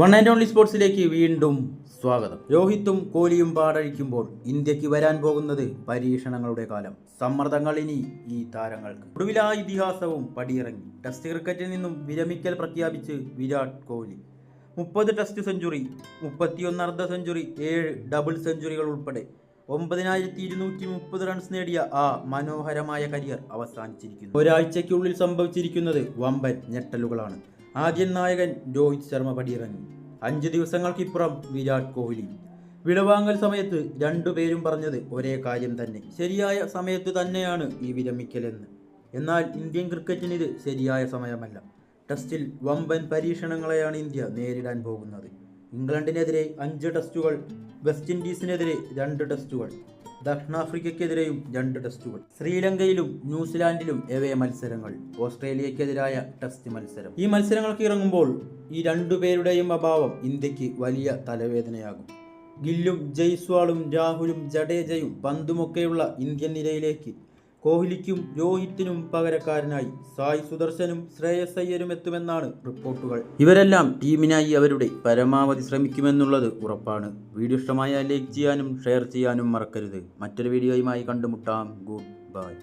One and only സ്പോർട്സിലേക്ക് വീണ്ടും സ്വാഗതം. രോഹിത്തും കോഹ്ലിയും പാടഴിക്കുമ്പോൾ ഇന്ത്യയ്ക്ക് വരാൻ പോകുന്നത് പരീക്ഷണങ്ങളുടെ കാലം. സമ്മർദ്ദങ്ങൾ ഇനി ഈ താരങ്ങൾക്ക്. ഒടുവിൽ ആ ഇതിഹാസവും പടിയിറങ്ങി. ടെസ്റ്റ് ക്രിക്കറ്റിൽ നിന്നും വിരമിക്കൽ പ്രഖ്യാപിച്ച് വിരാട് കോഹ്ലി മുപ്പത് ടെസ്റ്റ് സെഞ്ചുറി മുപ്പത്തിയൊന്ന് അർദ്ധ സെഞ്ചുറി ഏഴ് ഡബിൾ സെഞ്ചുറികൾ ഉൾപ്പെടെ ഒമ്പതിനായിരത്തി ഇരുന്നൂറ്റി മുപ്പത് റൺസ് നേടിയ ആ മനോഹരമായ കരിയർ അവസാനിച്ചിരിക്കുന്നു. ഒരാഴ്ചയ്ക്കുള്ളിൽ സംഭവിച്ചിരിക്കുന്നത് വമ്പൻ ഞെട്ടലുകളാണ്. ആദ്യൻ നായകൻ രോഹിത് ശർമ്മ പടിയിറങ്ങി. അഞ്ച് ദിവസങ്ങൾക്കിപ്പുറം വിരാട് കോഹ്ലി. വിടവാങ്ങൽ സമയത്ത് രണ്ടുപേരും പറഞ്ഞത് ഒരേ കാര്യം തന്നെ. ശരിയായ സമയത്ത് തന്നെയാണ് ഈ വിരമിക്കലെന്ന്. എന്നാൽ ഇന്ത്യൻ ക്രിക്കറ്റിന് ഇത് ശരിയായ സമയമല്ല. ടെസ്റ്റിൽ വമ്പൻ പരീക്ഷണങ്ങളെയാണ് ഇന്ത്യ നേരിടാൻ പോകുന്നത്. ഇംഗ്ലണ്ടിനെതിരെ അഞ്ച് ടെസ്റ്റുകൾ വെസ്റ്റ് ഇൻഡീസിനെതിരെ രണ്ട് ടെസ്റ്റുകൾ. ദക്ഷിണാഫ്രിക്കയ്ക്കെതിരെയും രണ്ട് ടെസ്റ്റുകൾ ശ്രീലങ്കയിലും ന്യൂസിലാൻഡിലും എവേ മത്സരങ്ങൾ. ഓസ്ട്രേലിയക്കെതിരായ ടെസ്റ്റ് മത്സരം. ഈ മത്സരങ്ങൾക്ക് ഇറങ്ങുമ്പോൾ ഈ രണ്ടുപേരുടെയും അഭാവം ഇന്ത്യയ്ക്ക് വലിയ തലവേദനയാകും. ഗില്ലും ജയ്സ്വാളും രാഹുലും ജഡേജയും പന്തുമൊക്കെയുള്ള ഇന്ത്യൻ നിരയിലേക്ക് കോഹ്ലിക്കും രോഹിത്തിനും പകരക്കാരനായി സായ് സുദർശനും ശ്രേയസ് അയ്യരും എത്തുമെന്നാണ് റിപ്പോർട്ടുകൾ. ഇവരെല്ലാം ടീമിനായി അവരുടെ പരമാവധി ശ്രമിക്കുമെന്നുള്ളത് ഉറപ്പാണ്. വീഡിയോ ഇഷ്ടമായാൽ ലൈക്ക് ചെയ്യാനും ഷെയർ ചെയ്യാനും മറക്കരുത്. മറ്റൊരു വീഡിയോയുമായി കണ്ടുമുട്ടാം. Good bye.